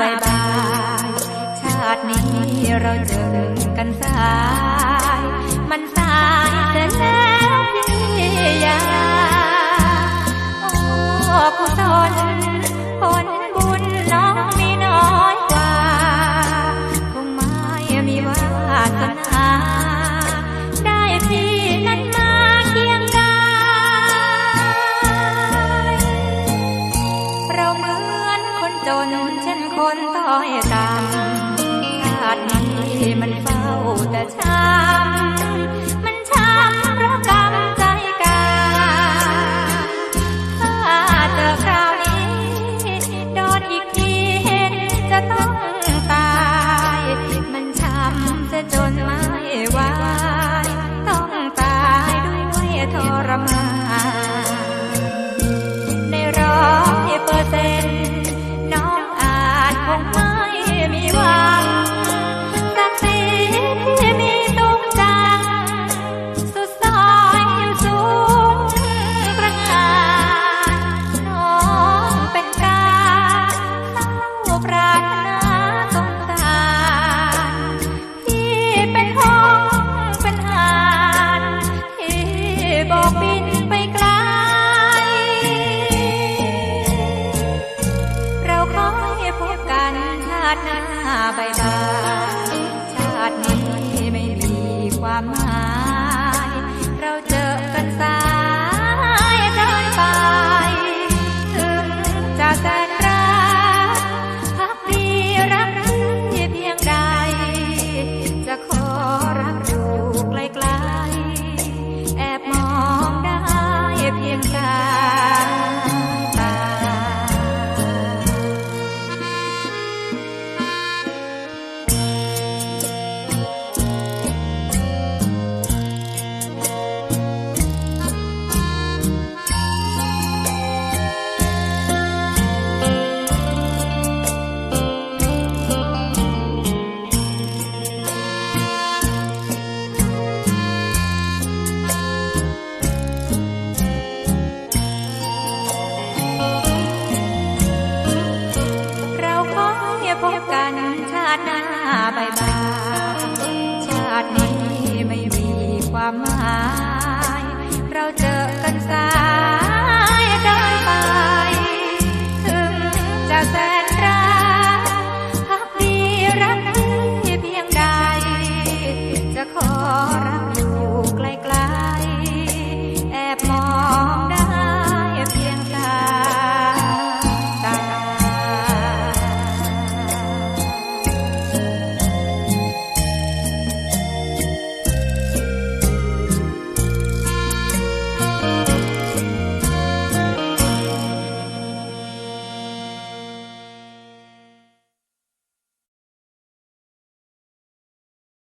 บายบาย ชาตินี้เราเจอกันสาย มันสายเกินแล้วพี่ยาโอ้กุศลผลบุญน้องมีน้อยกว่า คงไม่มีวาสนา คอยตามชาตินี้มันเฝ้าแต่ช้า บอกบินไปไกล เราขอให้พบกันชาติหน้าบายบายชาตินี้ไม่มีความหมาย สายเดินไป ถึงจะแส